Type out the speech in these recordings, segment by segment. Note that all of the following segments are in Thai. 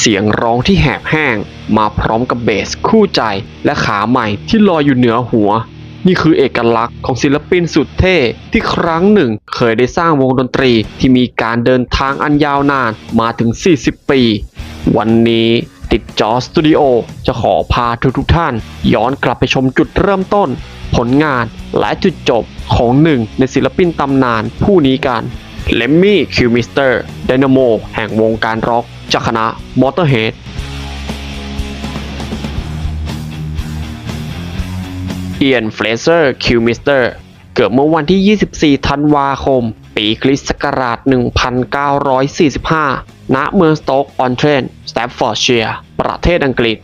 เสียงร้องที่แหบแห้ง มาพร้อมกับเบสคู่ใจและขาใหม่ที่ลอยอยู่เหนือหัว นี่คือเอกลักษณ์ของศิลปินสุดเท่ที่ครั้งหนึ่งเคยได้สร้างวงดนตรีที่มีการเดินทางอันยาวนานมาถึง 40 ปี วันนี้ติดจอสตูดิโอจะขอพาทุกทุกท่าน ย้อนกลับไปชมจุดเริ่มต้น ผลงานและจุดจบของหนึ่งในศิลปินตำนานผู้นี้กันเลมมี่คิวมิสเตอร์ไดนาโมแห่งวงการร็อก จากคณะมอเตอร์เฮดเอียนเฟรเซอร์คิวมิสเตอร์เกิดเมื่อวันที่ 24 ธันวาคม ปีคริสต์ศักราช 1945 ณ เมืองสโต๊กออนเทรนสแตฟฟอร์ดเชียร์ประเทศอังกฤษ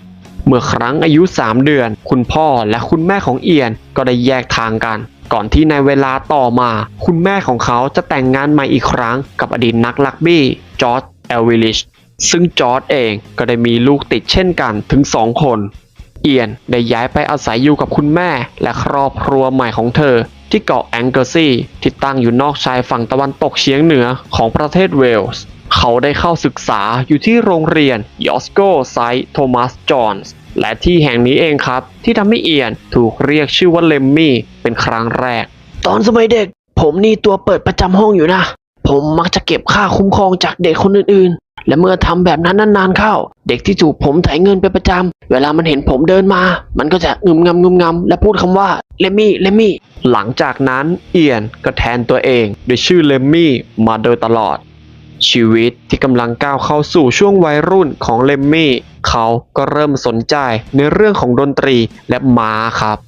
เมื่อครั้งอายุ 3 เดือน คุณพ่อและคุณแม่ของเอียนก็ได้แยกทางกัน ก่อนที่ในเวลาต่อมา คุณแม่ของเขาจะแต่งงานใหม่อีกครั้งกับอดีตนักลักบี้จอร์จเอลวิลิช ซึ่งจอร์จเองก็ได้มีลูกติดเช่นกันถึง2คน เอียนได้ย้ายไปอาศัยอยู่กับคุณแม่ และครอบครัวใหม่ของเธอ ที่เกาะแองเกอร์ซีที่ตั้งอยู่นอกชายฝั่งตะวันตกเฉียงเหนือของประเทศเวลส์ เขาได้เข้าศึกษาอยู่ที่โรงเรียนยอสโกไซต์โทมัสจอห์นส์และที่แห่งนี้เองครับ ที่ทำให้เอียนถูกเรียกชื่อว่าเลมมี่เป็นครั้งแรก ตอนสมัยเด็ก ผมนี่ตัวเปิดประจำห้องอยู่นะ ผมมักจะเก็บค่าคุ้มครองจากเด็กคนอื่น และเมื่อทำแบบนั้นนานๆเข้า เด็กที่ถูกผมไถเงินไปประจำเวลามันเห็นผมเดินมา มันก็จะงึมงำงึมงำและพูดคำว่าเลมี่เลมี่หลังจากนั้นเอียนก็แทนตัวเองด้วยชื่อเลมี่มาโดยตลอด ชีวิตที่กำลังก้าวเข้าสู่ช่วงวัยรุ่นของเลมมี่ เขาก็เริ่มสนใจในเรื่องของดนตรีและม้าครับ